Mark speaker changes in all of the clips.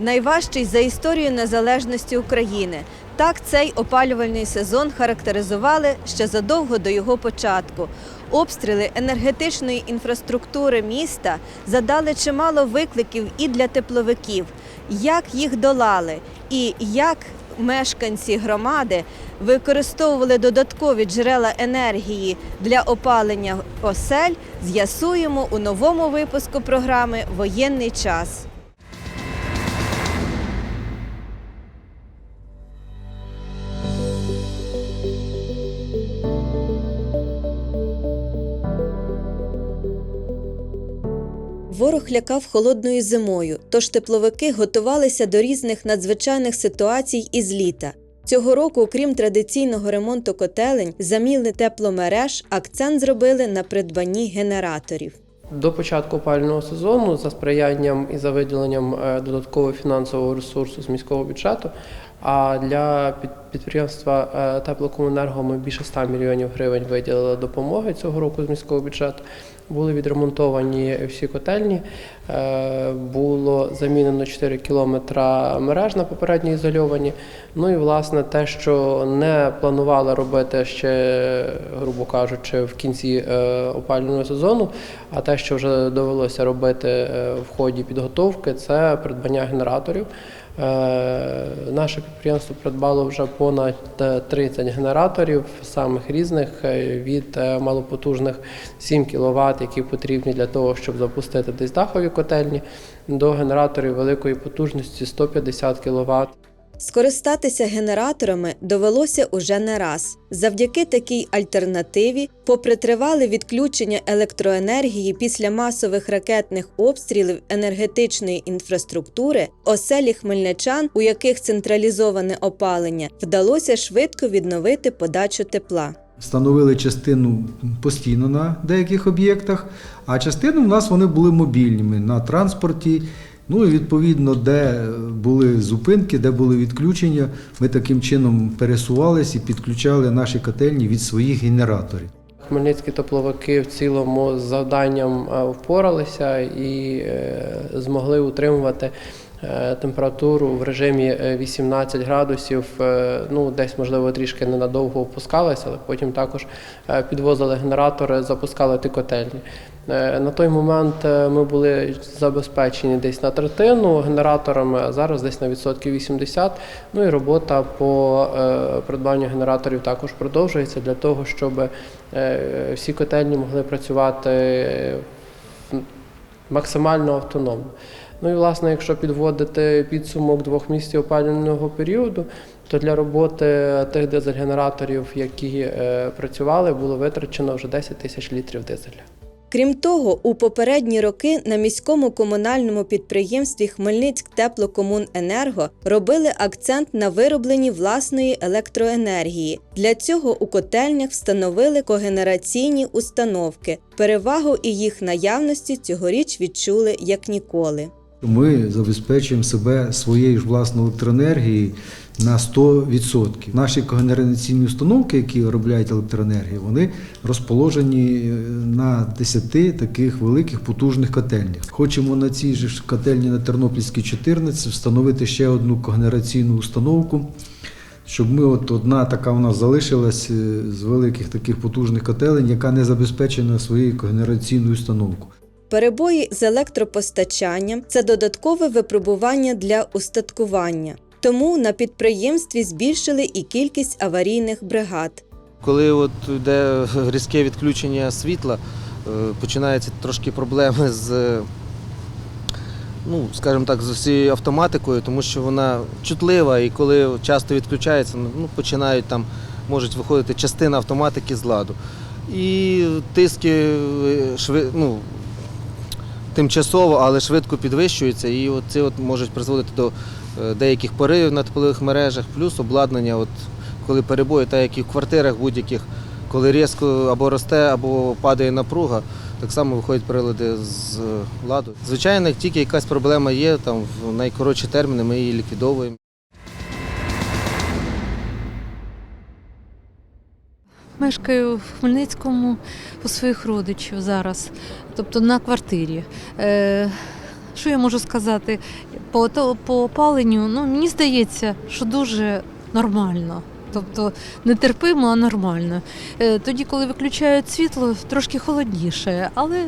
Speaker 1: Найважчий за історію незалежності України. Так цей опалювальний сезон характеризували ще задовго до його початку. Обстріли енергетичної інфраструктури міста задали чимало викликів і для тепловиків. Як їх долали, і як мешканці громади використовували додаткові джерела енергії для опалення осель, з'ясуємо у новому випуску програми Воєнний час. Ворог лякав холодною зимою, тож тепловики готувалися до різних надзвичайних ситуацій із літа. Цього року, окрім традиційного ремонту котелень, заміни тепломереж, акцент зробили на придбанні генераторів.
Speaker 2: До початку опалювального сезону за сприянням і за виділенням е, додаткового фінансового ресурсу з міського бюджету. А для підприємства е, теплокомунерго ми більше 100 мільйонів гривень виділили допомоги цього року з міського бюджету. Були відремонтовані всі котельні, е, було замінено 4 кілометра мереж на попередньо ізольовані. Ну і власне те, що не планували робити ще, грубо кажучи, в кінці е, опалювального сезону, а те, що вже довелося робити е, в ході підготовки, це придбання генераторів. Е, Наше підприємство придбало вже понад е, 30 генераторів самих різних е, від е, малопотужних 7 кВт, які потрібні для того, щоб запустити десь дахові котельні, до генераторів великої потужності 150 кВт.
Speaker 1: Скористатися генераторами довелося уже не раз. Завдяки такій альтернативі, попри тривале відключення електроенергії після масових ракетних обстрілів енергетичної інфраструктури, оселі хмельничан, у яких централізоване опалення, вдалося швидко відновити подачу тепла.
Speaker 3: Встановили частину постійно на деяких об'єктах, а частину в нас вони були мобільними на транспорті. Ну і відповідно, де були зупинки, де були відключення, ми таким чином пересувалися і підключали наші котельні від своїх генераторів.
Speaker 2: Хмельницькі тепловики в цілому з завданням е, впоралися і е, змогли утримувати температуру в режимі е, 18 градусів. Е, Ну, десь, можливо, трішки ненадовго опускалися, але потім також е, підвозили генератори, запускали ті котельні. Е, На той момент е, ми були забезпечені десь на третину генераторами, а зараз десь на відсотків 80. Ну і робота по е, придбанню генераторів також продовжується для того, щоб е, всі котельні могли працювати е, максимально автономно. Ну і власне, якщо підводити підсумок двох місяців опалювального періоду, то для роботи тих дизель-генераторів, які е, працювали, було витрачено вже 10 тисяч літрів дизеля.
Speaker 1: Крім того, у попередні роки на міському комунальному підприємстві Хмельницьк-Теплокомуненерго робили акцент на виробленні власної електроенергії. Для цього у котельнях встановили когенераційні установки. Перевагу і їх наявності цьогоріч відчули як ніколи.
Speaker 3: Ми забезпечуємо себе своєю ж власною електроенергією на 100%. Наші когенераційні установки, які виробляють електроенергію, вони розположені е, на 10 таких великих потужних котельнях. Хочемо на цій ж котельні на Тернопільській 14 встановити ще одну когенераційну установку. Щоб ми от одна така у нас залишилась е, з великих таких потужних котелень, яка не забезпечена своєю когенераційною установкою.
Speaker 1: Перебої з електропостачанням це додаткове випробування для устаткування. Тому на підприємстві збільшили і кількість аварійних бригад.
Speaker 4: Коли от йде різке відключення світла, е, починаються трошки проблеми з, ну, скажімо так, з усією автоматикою, тому що вона чутлива і коли часто відключається, ну, починають там, можуть виходити частина автоматики з ладу. І тиски е, шви, ну, тимчасово, але швидко підвищуються, і це от можуть призводити до е, деяких поривів на теплових мережах, плюс обладнання, от, коли перебої, так як і в квартирах будь-яких, коли різко або росте, або падає напруга, так само виходять прилади з е, ладу. Звичайно, тільки якась проблема є, там в найкоротші терміни ми її ліквідовуємо.
Speaker 5: Мешкаю в Хмельницькому у своїх родичів зараз, тобто на квартирі. Е, Що я можу сказати? По, по опаленню, ну мені здається, що дуже нормально. Тобто не терпимо, а нормально. Е, Тоді, коли виключають світло, трошки холодніше, але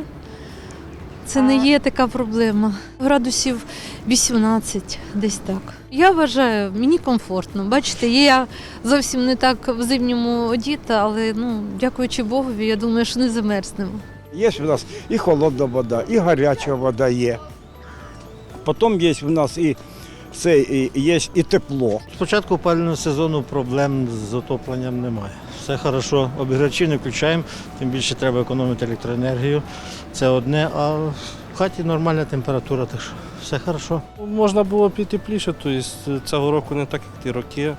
Speaker 5: це не є така проблема. Градусів 18, десь так. Я вважаю, мені комфортно. Бачите, я зовсім не так в зимньому одіта, але ну, дякуючи Богові, я думаю, що не замерзнемо.
Speaker 6: Є в нас і холодна вода, і гаряча вода є. Потім є в нас і, це, і, є і тепло.
Speaker 7: З початку опалювального сезону проблем з отопленням немає. Все хорошо, обіграчі не включаємо, тим більше треба економити електроенергію. Це одне, а в хаті нормальна температура, так що все хорошо.
Speaker 8: Можна було б і тепліше, тобто цього року не так, як ті роки.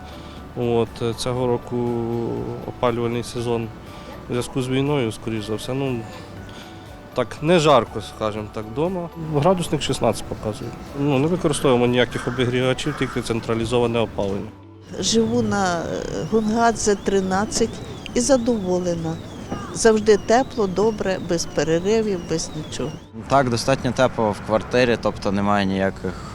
Speaker 8: От, е, цього року опалювальний сезон в зв'язку з війною, скоріш за все. Ну, так, не жарко, скажімо так, вдома. Градусник 16 показує. Ну, не використовуємо ніяких обігрівачів, тільки централізоване опалення.
Speaker 9: Живу на е, Гунгадзе 13 і задоволена. Завжди тепло, добре, без переривів, без нічого.
Speaker 10: Так, достатньо тепло в квартирі, тобто немає ніяких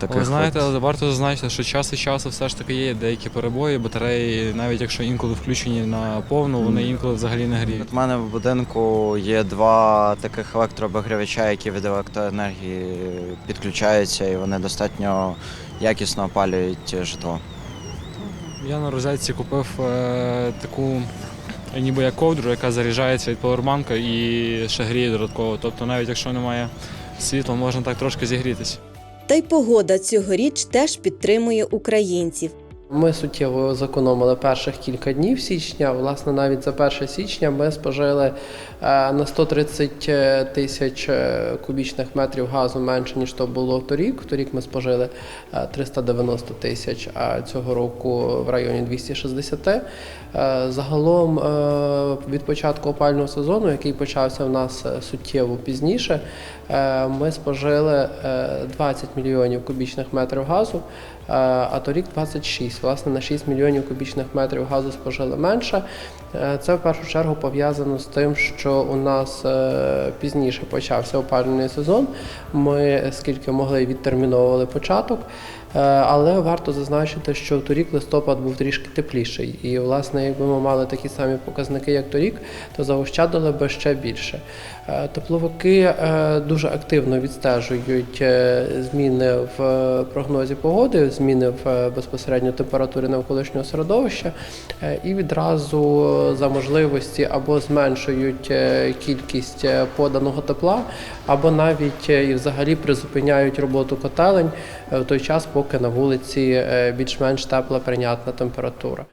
Speaker 10: таких.
Speaker 11: Ви знаєте, але варто зазначити, що час від часу все ж таки є деякі перебої, батареї, навіть якщо інколи включені на повну, вони інколи взагалі не гріють.
Speaker 10: У мене в будинку є два таких електрообігрівача, які від електроенергії підключаються, і вони достатньо якісно опалюють житло.
Speaker 11: Я на розетці купив е, таку ніби як ковдру, яка заряджається від повербанка і ще гріє додатково. Тобто навіть якщо немає світла, можна так трошки зігрітися.
Speaker 1: Та й погода цьогоріч теж підтримує українців.
Speaker 2: Ми суттєво зекономили перших кілька днів січня. Власне, навіть за 1 січня ми спожили е, на 130 тисяч е, кубічних метрів газу менше ніж то було торік. Торік ми спожили е, 390 тисяч, а цього року в районі 260. Е, Загалом е, від початку опального сезону, який почався в нас е, суттєво пізніше, е, ми спожили е, 20 мільйонів кубічних метрів газу. А торік 26. Власне, на 6 мільйонів кубічних метрів газу спожили менше. Е, Це в першу чергу пов'язано з тим, що у нас е, пізніше почався опалювальний сезон. Ми скільки могли відтерміновували початок. Е, Але варто зазначити, що торік листопад був трішки тепліший. І, власне, якби ми мали такі самі показники, як торік, то заощадили би ще більше. Е, Тепловики е, дуже активно відстежують зміни в прогнозі погоди, зміни в безпосередньо температурі навколишнього середовища, і відразу за можливості або зменшують кількість поданого тепла, або навіть і взагалі призупиняють роботу котелень в той час, поки на вулиці е, більш-менш тепла прийнятна температура.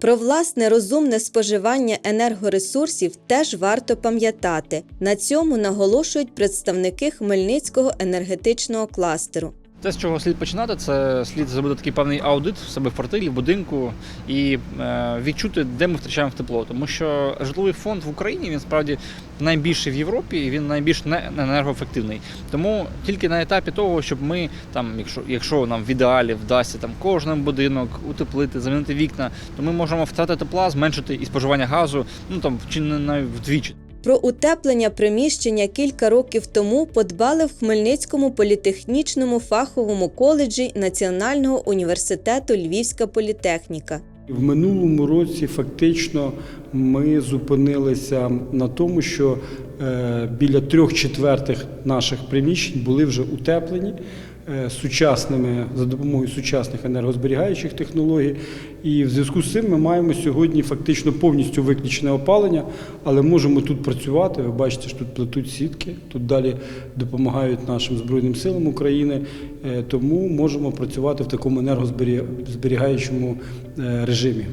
Speaker 1: Про власне розумне споживання енергоресурсів теж варто пам'ятати. На цьому наголошують представники Хмельницького енергетичного кластеру.
Speaker 12: Те, з чого слід починати, це слід зробити такий певний аудит в себе в квартирі, в будинку і е, відчути, де ми втрачаємо тепло. Тому що житловий фонд в Україні він справді найбільший в Європі і він найбільш не не енергоефективний. Тому тільки на етапі того, щоб ми там, якщо якщо нам в ідеалі вдасться там кожен будинок утеплити, замінити вікна, то ми можемо втрати тепла, зменшити і споживання газу, ну там чи не навіть вдвічі.
Speaker 1: Про утеплення приміщення кілька років тому подбали в Хмельницькому політехнічному фаховому коледжі Національного університету Львівська політехніка.
Speaker 13: В минулому році фактично ми зупинилися на тому, що е, біля трьох четвертих наших приміщень були вже утеплені сучасними за допомогою сучасних енергозберігаючих технологій. І в зв'язку з цим ми маємо сьогодні фактично повністю виключене опалення, але можемо тут працювати. Ви бачите, що тут плетуть сітки, тут далі допомагають нашим Збройним силам України, Е, тому можемо працювати в такому енергозберігаючому е, режимі.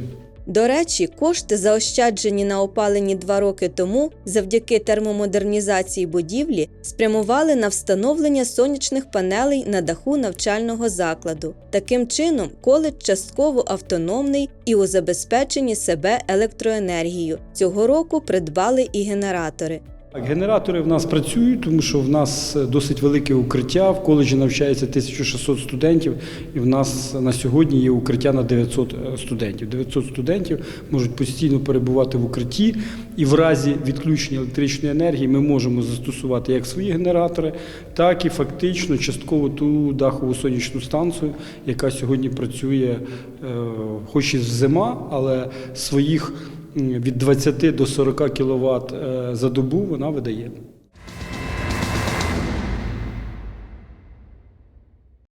Speaker 1: До речі, кошти, заощаджені на опаленні два роки тому, завдяки термомодернізації будівлі, спрямували на встановлення сонячних панелей на даху навчального закладу. Таким чином, коледж частково автономний і у забезпеченні себе електроенергією. Цього року придбали і генератори.
Speaker 13: Генератори в нас працюють, тому що в нас е, досить велике укриття. В коледжі навчається 1600 студентів, і в нас на сьогодні є укриття на 900 студентів. 900 студентів можуть постійно перебувати в укритті, і в разі відключення електричної енергії ми можемо застосувати як свої генератори, так і фактично частково ту дахову сонячну станцію, яка сьогодні працює, е, хоч і зима, але своїх від 20 до 40 кВт за добу вона видає.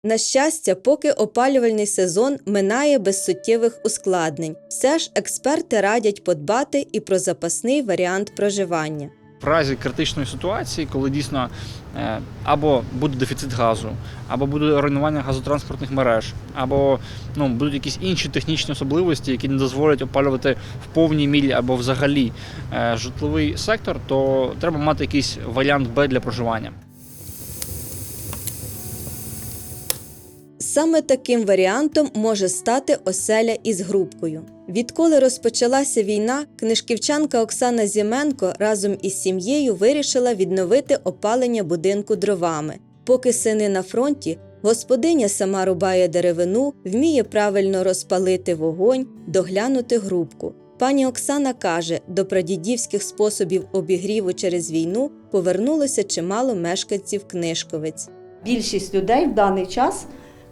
Speaker 1: На щастя, поки опалювальний сезон минає без суттєвих ускладнень, все ж експерти радять подбати і про запасний варіант проживання.
Speaker 12: В разі критичної ситуації, коли дійсно е, або буде дефіцит газу, або буде руйнування газотранспортних мереж, або ну, будуть якісь інші технічні особливості, які не дозволять опалювати в повній мірі або взагалі е, житловий сектор, то треба мати якийсь варіант Б для проживання.
Speaker 1: Саме таким варіантом може стати оселя із грубкою. Відколи розпочалася війна, книжківчанка Оксана Зіменко разом із сім'єю вирішила відновити опалення будинку дровами. Поки сини на фронті, господиня сама рубає деревину, вміє правильно розпалити вогонь, доглянути грубку. Пані Оксана каже, до прадідівських способів обігріву через війну повернулося чимало мешканців книжковиць.
Speaker 14: Більшість людей в даний час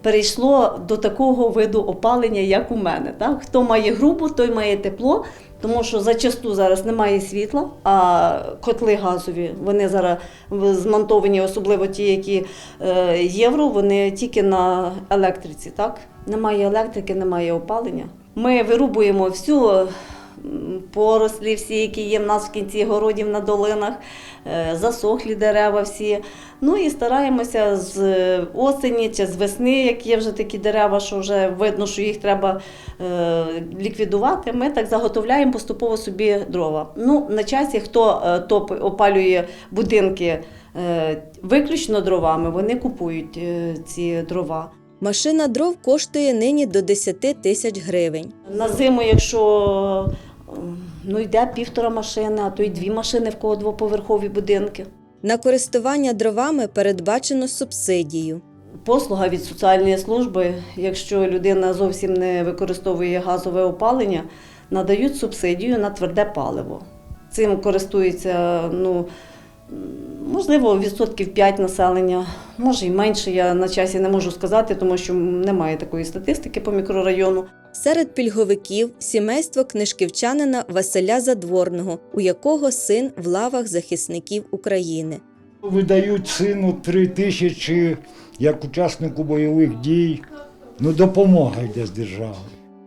Speaker 14: перейшло до такого виду опалення, як у мене. Так? Хто має грубу, той має тепло, тому що зачасту зараз немає світла, а котли газові вони зараз змонтовані, особливо ті, які е, євро, вони тільки на електриці. Так? Немає електрики, немає опалення. Ми вирубуємо всю порослі, всі, які є в нас в кінці городів на долинах, е, засохлі дерева всі. Ну і стараємося з осені чи з весни, як є вже такі дерева, що вже видно, що їх треба е, ліквідувати. Ми так заготовляємо поступово собі дрова. Ну, на часі, хто е, топ опалює будинки виключно дровами, вони купують ці дрова.
Speaker 1: Машина дров коштує нині до 10 тисяч гривень.
Speaker 14: На зиму, якщо ну, йде півтора машини, а то й дві машини в кого двоповерхові будинки.
Speaker 1: На користування дровами передбачено субсидію.
Speaker 14: Послуга від соціальної служби, якщо людина зовсім не використовує газове опалення, надають субсидію на тверде паливо. Цим користується, ну, можливо, відсотків 5 населення, може і менше. Я на часі не можу сказати, тому що немає такої статистики по мікрорайону.
Speaker 1: Серед пільговиків сімейство книжківчанина Василя Задворного, у якого син в лавах захисників України.
Speaker 15: Видають сину три тисячі як учаснику бойових дій. Ну, допомога йде з держави.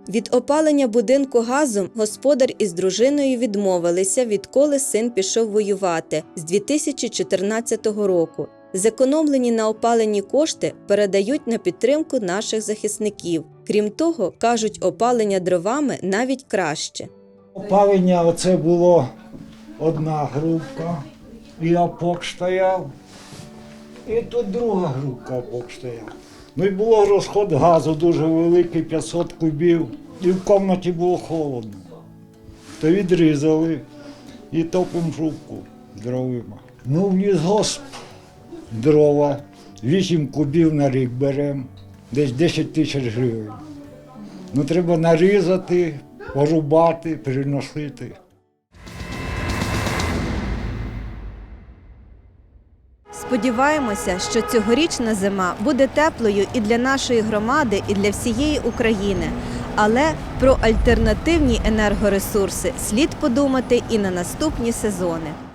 Speaker 1: Від опалення будинку газом господар із дружиною відмовилися, відколи син пішов воювати з 2014 року. Зекономлені на опаленні кошти передають на підтримку наших захисників. Крім того, кажуть, опалення дровами навіть краще.
Speaker 15: Опалення оце було одна групка, і опок стояв. І тут друга групка опок. Ну і було розход газу дуже великий, 500 кубів. І в кімнаті було холодно. То відрізали і топимо жовку дровима. Ну, в лісгосп дрова, 8 кубів на рік беремо, десь 10 тисяч гривень. Ну, треба нарізати, порубати, приносити.
Speaker 1: Сподіваємося, що цьогорічна зима буде теплою і для нашої громади, і для всієї України. Але про альтернативні енергоресурси слід подумати і на наступні сезони.